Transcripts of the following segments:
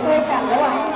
说一下昨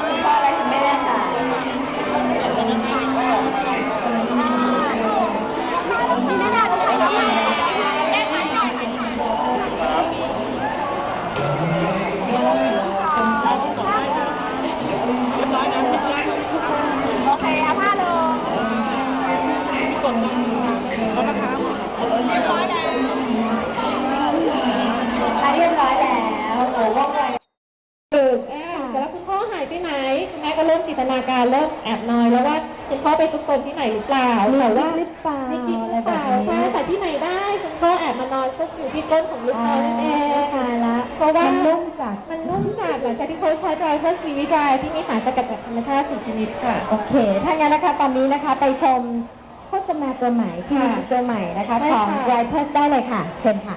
การเริ่มแอบนอยแล้วว่าคุณพ่อไปซุกซนที่ไหนหรือเปล่าแต่ว่าหรือเปล่าไม่จริงหอะไรรือแบเปบล่านี้ใช่แต่ที่ไหนได้คุณพ่อแอบมานอนซุกอยู่ที่ก้นของลูกอ๋อเขานั่นเองตายละเพราะว่ามันนุ่มจัดมันนุ่มจัดหลังจากที่เขาใช้ดรายเพื่อซีวิดรายที่มีสารสกัดจากธรรมชาติสี่ชนิดค่ะ โอเค ถ้างั้นนะคะตอนนี้นะคะไปชมโฆษณาตัวใหม่ที่ค่ะตัวใหม่นะคะได้ของค่ะไรเพสได้เลยค่ะเชิญค่ะ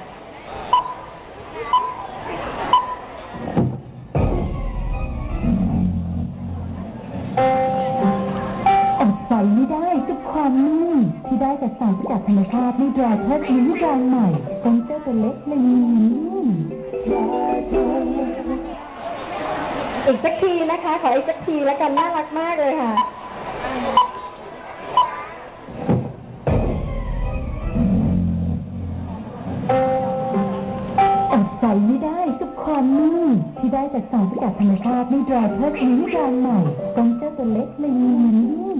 ได้จากสารสกัดธรรมชาติในดรายเพชรลิ้นรางใหม่เป็นเจ้าตัวเล็กเลยนุ่อีกสักทีนะคะ ขออีกสักทีแล้วกันน่ารักมากเลยค่ะอดใจไม่ได้กับความนุ่มที่ได้จากสารสกัดธรรมชาติในดรายเพชรลิ้นรางใหม่เป็นเจ้าตัวเล็กเลยนุ่ม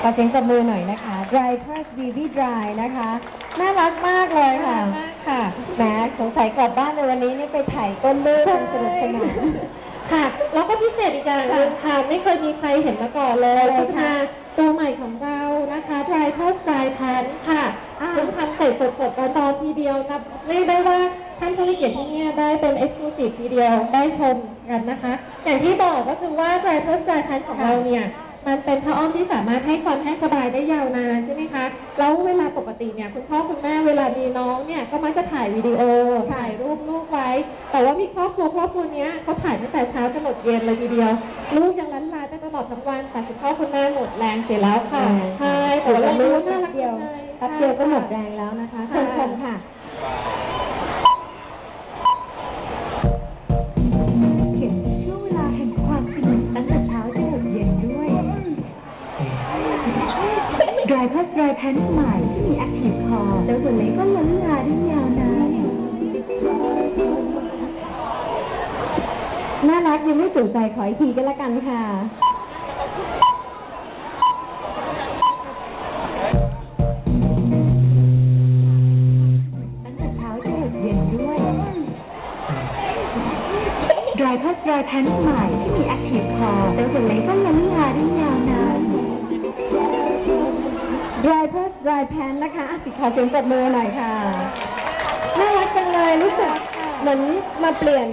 ขอเสียงปรบมือหน่อยนะคะ Dry Plus Baby Dry นะคะ น่ารักมากเลยค่ะมากค่ะ แหมสงสัยกลับบ้านในวันนี้นี่ไปถ่ายต้นเลือดกันสนุกสนาน ค่ะ แล้วก็พิเศษอีกอย่างหนึงค่ะ ไม่เคยมีใครเห็นมาก่อนเลยอะไรโฆคะษณาตัวใหม่ของเรานะคะ dry p o s dry pan ค่ะอ่า ซึ่งทำเสร็จสดๆตอนตอนทีเดียวนะเรียกได้ว่าท่านผู้มีเกียรติที่เนี่ยได้เป็น exclusive ทีเดียวได้ชมกันนะคะ อย่างที่บอกก็คือว่า dry p o s dry pan ของเราเนี่ย มันเป็นผ้าอ้อมที่สามารถให้ความแห้งสบายได้ยาวนานใช่ไหมคะ แล้วเวลาปกติเนี่ยคุณพ่อคุณแม่เวลามีน้องเนี่ยก็มักจะถ่ายวิดีโอ ถ่ายรูปลูกไว้ แต่ว่ามีครอบครัวครอบครัวเนี้ยเขาถ่ายตั้งแต่เช้าจนหมดเย็นเลยทีเดียว ลูกยังลันลาไปตลอดทั้งวันแต่คุณพ่อคุณแม่หมดแรงเสียแล้วค่ะ ใช่แต่ว่าเราดูน่ารักเดียวจังลแป๊บเดียวก็หมดแรงแล้วนะคะเชิญชมค่ะ นใหม่ที่มีแอคทีฟคอร์แล้วตัวเล็กก็ล้นลาได้ยาวนานน่ารักยังไม่จุใจขออีกทีก็แล้วกันค่ะตั้งแต่เช้าจนถึงเย็นด้วย Dry Plus Dry Pants ใหม่ที่มี Active Core แล้วตัวเล็กก็ล้นลาได้ยาวนาน Dry Plus Dry Pan นนะคะอะสิขอเสียงปรบมือหน่อยค่ะ น่ารักจังเลยรู้สึกเหมือนมาเปลี่ยน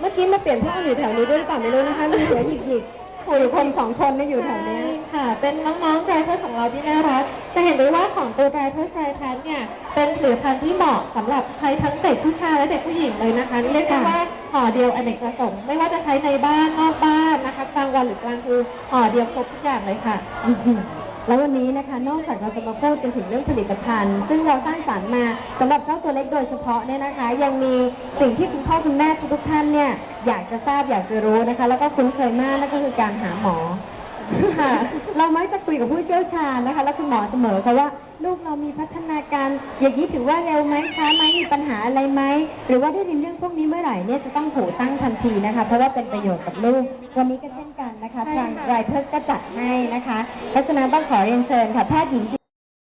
เมื่อกี้มาเปลี่ยนผ้าอ้อมอยู่แถวนี้ด้วยหรือเปล่าไม่รู้นะคะมีเสือหยิกหยิกๆอยู่คนสองคนนี่อยู่แถวนี้ ใช่ค่ะ เป็นน้องๆไดรเวอร์ของเราที่น่ารัก จะเห็นได้ว่าของตัวไดรเวอร์ไดรพันเนี่ย เป็นผลิตภัณฑ์ที่เหมาะสำหรับใช้ทั้งเด็กผู้ชายและเด็กผู้หญิงเลยนะคะเรียกได้ว่าห่อเดียวอเนกประสงค์ ไม่ว่าจะใช้ในบ้านนอกบ้านนะคะกลางวันหรือกลางคืนห่อเดียวครบทุกอย่างเลยค่ะ อื้อหือ แล้ววันนี้นะคะนอกจากเราจะมาพูดกันถึงเรื่องผลิตภัณฑ์ ซึ่งเราสร้างสรรค์มาสำหรับเจ้าตัวเล็กโดยเฉพาะเนี่ยนะคะ ยังมีสิ่งที่คุณพ่อคุณแม่ทุกท่านเนี่ยอยากจะทราบอยากจะรู้นะคะ แล้วก็คุ้นเคยมากนั่นก็คือการหาหมอ ค่ะ เรามักจะคุยกับผู้เชี่ยวชาญนะคะ และคุณหมอเสมอค่ะว่า ลูกเรามีพัฒนาการ อย่างนี้ถือว่าเร็วไหมช้าไหมมีปัญหาอะไรไหม หรือว่าได้ยินเรื่องพวกนี้เมื่อไหร่เนี่ยจะต้องหูตั้งทันทีนะคะ เพราะว่าเป็นประโยชน์กับลูก วันนี้ก็เช่นกันนะคะใช่ทางค่ะไรเพิร์ก็จัดให้นะคะเพราะฉะนั้นต้องขอเรียนเชิญค่ะแพทย์หญิง